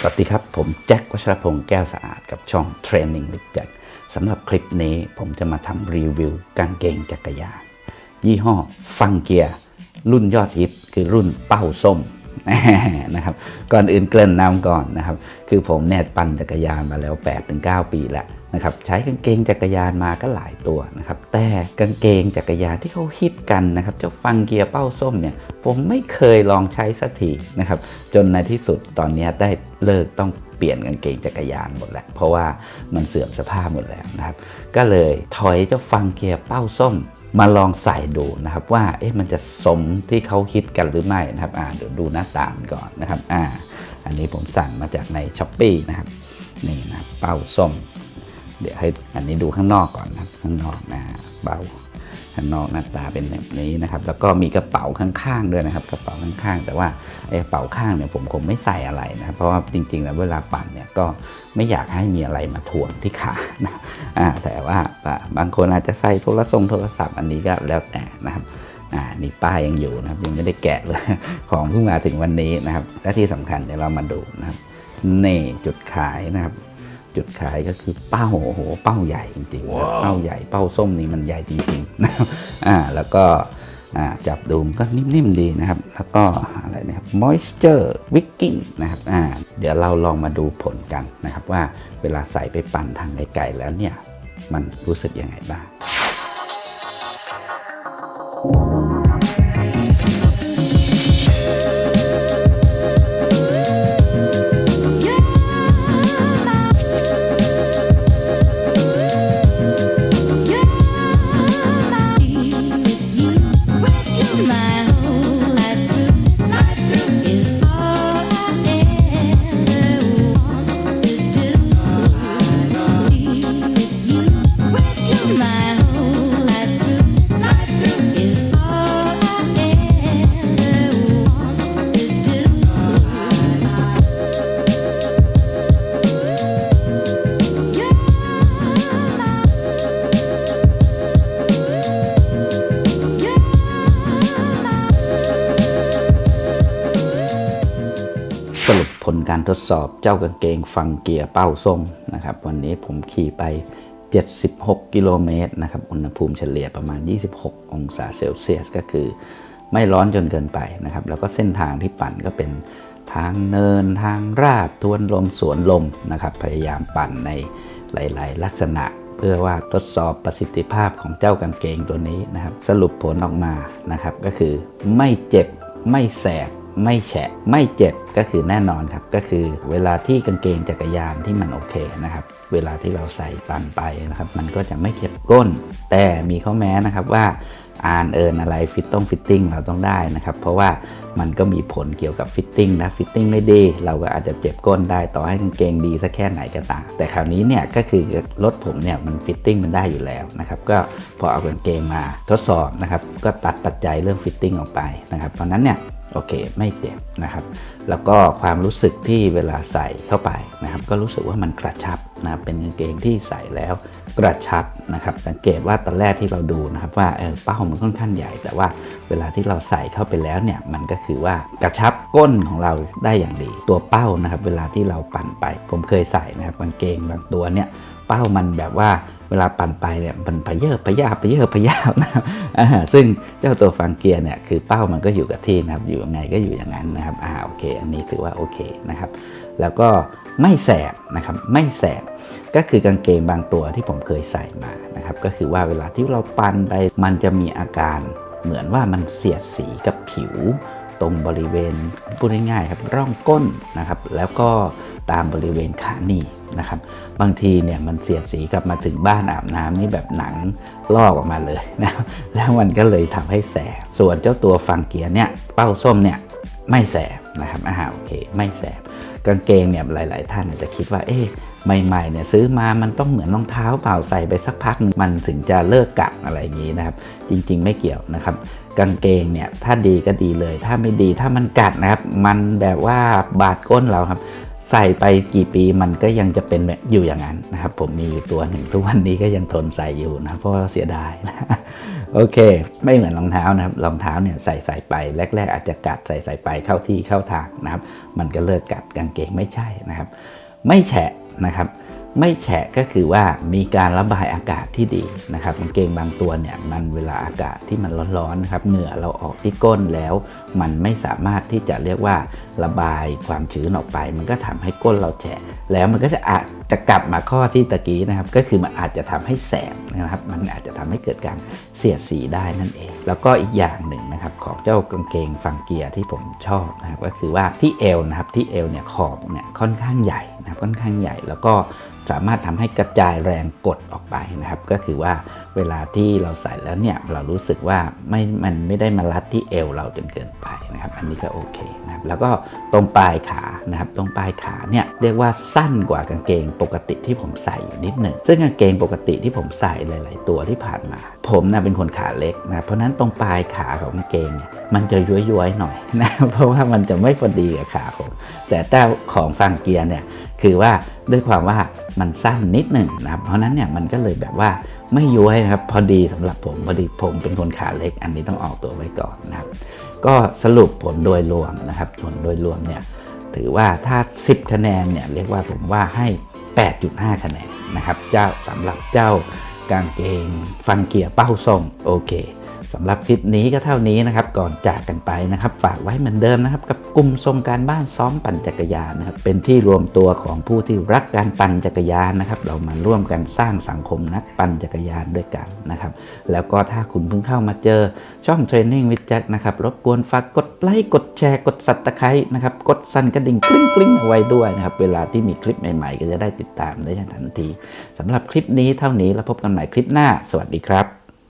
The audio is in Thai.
สวัสดีครับ ผมแจ็ควัชรพงศ์แก้วสะอาดกับช่อง Training with Jack สำหรับคลิปนี้ผมจะมาทำรีวิวกางเกงจักรยานยี่ห้อฟังเกียร์รุ่นยอดฮิตคือรุ่นเป้าส้มนะครับก่อนอื่นเกริ่นนำก่อนนะครับ คือผมเนี่ยปั่นจักรยานมาแล้ว 8-9 ปีแล้ว นะครับใช้กางเกงจักรยานมาก็หลายตัวนะครับแต่กางเกงจักรยานที่เขาฮิตกันนะครับเจ้าฟังเกียร์เป้าส้มเนี่ยผมไม่เคยลองใช้สักทีนะครับจนในที่สุดตอนนี้ได้เลิกต้องเปลี่ยนกางเกงจักรยานหมดแล้ว เพราะว่ามันเสื่อมสภาพหมดแล้วนะครับ ก็เลยถอยเจ้าฟังเกียร์เป้าส้มมาลองใส่ดูนะครับว่าเอ๊ะมันจะสมที่เขาคิดกันหรือไม่นะครับอ่าเดี๋ยวดูหน้าตามก่อนนะครับอ่าอันนี้ผมสั่งมาจากในช้อปปีนะครับนี่นะเป้าส้ม เดี๋ยวให้อันนี้ดูข้างนอกก่อนนะครับข้างนอกนะเบาข้างนอกหน้าตาเป็นแบบนี้นะครับ แล้วก็มีกระเป๋าข้างๆด้วยนะครับ กระเป๋าข้างๆ แต่ว่าไอ้กระเป๋าข้างเนี่ยผมคงไม่ใส่อะไรนะรเพราะว่าจริงๆแล้วเวลาปั่นเนี่ยก็ไม่อยากให้มีอะไรมาถ่วงที่ขานะอ่าแต่ว่าบางคนอาจจะใส่โทรศัพท์โทรศัพท์อันนี้ก็แล้วแต่นะครับอ่านี่ป้ายยังอยู่นะครับยังไม่ได้แกะเลยของเพิ่งมาถึงวันนี้นะครับ และที่สำคัญเดี๋ยวเรามาดูนะครับนี่จุดขายนะครับ จุดขายก็คือเป้าโอ้โหเป้าใหญ่จริงๆนะเป้าใหญ่เป้าส้มนี่มันใหญ่จริงๆนะครับอ่าแล้วก็อ่าจับดูมันก็นิ่มๆดีนะครับ แล้วก็อะไรนะครับ moisture wicking นะครับอ่าเดี๋ยวเราลองมาดูผลกันนะครับ ว่าเวลาใส่ไปปั่นทางไกลๆแล้วเนี่ย มันรู้สึกยังไงบ้าง การทดสอบเจ้ากางเกงฟังเกียร์เป้าส้มนะครับ วันนี้ผมขี่ไป 76 กิโลเมตรนะครับ อุณหภูมิเฉลี่ยประมาณ 26 องศาเซลเซียส ก็คือไม่ร้อนจนเกินไปนะครับ แล้วก็เส้นทางที่ปั่นก็เป็นทางเนินทางราบทวนลมสวนลมนะครับ พยายามปั่นในหลาย ๆ ลักษณะ เพื่อว่าทดสอบประสิทธิภาพของเจ้ากางเกงตัวนี้นะครับ สรุปผลออกมานะครับ ก็คือไม่เจ็บไม่แสบ ไม่แฉะไม่เจ็บก็คือแน่นอนครับ ก็คือเวลาที่กางเกงจักรยานที่มันโอเคนะครับ เวลาที่เราใส่ปั่นไปนะครับ มันก็จะไม่เจ็บก้น แต่มีข้อแม้นะครับว่าอ่านเอินอะไรฟิตต้องฟิตติ้งเราต้องได้นะครับ เพราะว่ามันก็มีผลเกี่ยวกับฟิตติ้งนะฟิตติ้งไม่ดีเราก็อาจจะเจ็บก้นได้ต่อให้กางเกงดีสักแค่ไหนก็ตามแต่คราวนี้เนี่ยก็คือรถผมเนี่ยมันฟิตติ้งมันได้อยู่แล้วนะครับก็พอเอากางเกงมาทดสอบนะครับก็ตัดปัจจัยเรื่องฟิตติ้งออกไปนะครับเพราะนั้นเนี่ย โอเคไม่เจ็บนะครับ แล้วก็ความรู้สึกที่เวลาใส่เข้าไปนะครับ ก็รู้สึกว่ามันกระชับนะบเป็นกางเกงที่ใส่แล้วกระชับนะครับ สังเกตว่าตอนแรกที่เราดูนะครับ ว่าเออเป้ามันค่อนข้างใหญ่ แต่ว่าเวลาที่เราใส่เข้าไปแล้วเนี่ยมันก็คือว่ากระชับก้นของเราได้อย่างดี ตัวเป้านะครับ เวลาที่เราปั่นไป ผมเคยใส่นะครับกางเกงบางตัวเนี่ยเป้ามันแบบว่า เวลาปั่นไปเนี่ยมันพะเยอะพะยาบพะเยอะพะยาบนะครับซึ่งเจ้าตัวฟังเกียร์เนี่ยคือเป้ามันก็อยู่กับที่นะครับอยู่ยังไงก็อยู่อย่างนั้นนะครับอ่าโอเค อันนี้ถือว่าโอเคนะครับแล้วก็ไม่แสบนะครับไม่แสบก็คือกางเกงบางตัวที่ผมเคยใส่มานะครับก็คือว่าเวลาที่เราปั่นไปมันจะมีอาการเหมือนว่ามันเสียดสีกับผิวตรงบริเวณพูดง่ายๆครับร่องก้นนะครับแล้วก็ตามบริเวณขาหนีบ นะครับบางทีเนี่ยมันเสียดสีกลับมาถึงบ้านอาบน้ำนี่แบบหนังลอกออกมาเลยนะแล้วมันก็เลยทำให้แสบส่วนเจ้าตัวฟังเกียร์เนี่ยเป้าส้มเนี่ยไม่แสบนะครับอ่าโอเคไม่แสบกางเกงเนี่ยหลาย ๆ ท่านอาจจะคิดว่าเอ๊ะใหม่ๆเนี่ยซื้อมามันต้องเหมือนรองเท้าเปล่าใส่ไปสักพักหนึ่งมันถึงจะเลิกกัดอะไรอย่างนี้นะครับ จริง ๆ ไม่เกี่ยวนะครับกางเกงเนี่ยถ้าดีก็ดีเลย ถ้าไม่ดีถ้ามันกัดนะครับ มันแบบว่าบาดก้นเราครับ ใส่ไปกี่ปีมันก็ยังจะเป็นแบบอยู่อย่างนั้นนะครับ ผมมีอยู่ตัวหนึ่งทุกวันนี้ก็ยังทนใส่อยู่นะ เพราะเสียดายนะโอเค ไม่เหมือนรองเท้านะครับรองเท้าเนี่ยใส่ใส่ไปแรก ๆ อาจจะกัดใส่ใส่ไปเข้าที่เข้าทางนะครับ มันก็เลิกกัดกางเกงไม่ใช่นะครับ ไม่แฉะนะครับ ไม่แฉะก็คือว่ามีการระบายอากาศที่ดีนะครับกางเกงบางตัวเนี่ยมันเวลาอากาศที่มันร้อนๆนะครับเหงื่อเราออกที่ก้นแล้ว มันไม่สามารถที่จะเรียกว่าระบายความชื้นออกไป มันก็ทำให้ก้นเราแฉะ แล้วมันก็จะอาจจะกลับมาข้อที่ตะกี้นะครับ ก็คือมันอาจจะทำให้แสบนะครับ มันอาจจะทำให้เกิดการเสียดสีได้นั่นเอง แล้วก็อีกอย่างหนึ่งนะครับของเจ้ากางเกงฟังเกียร์ที่ผมชอบนะครับก็คือว่าที่เอวนะครับที่เอวเนี่ยขอบเนี่ยค่อนข้างใหญ่นะครับค่อนข้างใหญ่แล้วก็ สามารถทำให้กระจายแรงกดออกไปนะครับ ก็คือว่าเวลาที่เราใส่แล้วเนี่ยเรารู้สึกว่าไม่มันไม่ได้มารัดที่เอวเราจนเกินไปนะครับ อันนี้ก็โอเคนะครับแล้วก็ตรงปลายขานะครับตรงปลายขาเนี่ยเรียกว่าสั้นกว่ากางเกงปกติที่ผมใส่อยู่นิดหนึ่งซึ่งกางเกงปกติที่ผมใส่หลาย ๆ ตัวที่ผ่านมา ผมนะเป็นคนขาเล็กนะเพราะนั้นตรงปลายขาของกางเกงเนี่ยมันจะย้วยๆหน่อยนะเพราะว่ามันจะไม่พอดีกับขาผมแต่เจ้าของฟังเกียร์เนี่ย คือว่าด้วยความว่ามันสั้นนิดหนึ่งนะครับ เพราะนั้นเนี่ยมันก็เลยแบบว่าไม่ย้วยนะครับ พอดีสำหรับผมพอดีผมเป็นคนขาเล็ก อันนี้ต้องออกตัวไว้ก่อนนะครับ ก็สรุปผลโดยรวมนะครับ ผลโดยรวมเนี่ยถือว่าถ้า 10 คะแนนเนี่ยเรียกว่าผมว่าให้ 8.5 คะแนนนะครับ เจ้าสำหรับเจ้ากางเกงฟังเกียร์เป้าทรงโอเค สำหรับคลิปนี้ก็เท่านี้นะครับ ก่อนจากกันไปนะครับ ฝากไว้เหมือนเดิมนะครับ กับกลุ่มทรงการบ้านซ้อมปั่นจักรยานนะครับ เป็นที่รวมตัวของผู้ที่รักการปั่นจักรยานนะครับ เรามาร่วมกันสร้างสังคมนักปั่นจักรยานด้วยกันนะครับ แล้วก็ถ้าคุณเพิ่งเข้ามาเจอช่องเทรนนิ่งวิดแจ็คนะครับ รบกวนฝากกดไลค์ กดแชร์ กดสับตะไคร้นะครับ กดสั่นกระดิ่งกริ๊งกริ๊งเอาไว้ด้วยนะครับ เวลาที่มีคลิปใหม่ ๆ ก็จะได้ติดตามได้ทันทีสำหรับคลิปนี้เท่านี้แล้วพบกันใหม่คลิปหน้า สวัสดีครับ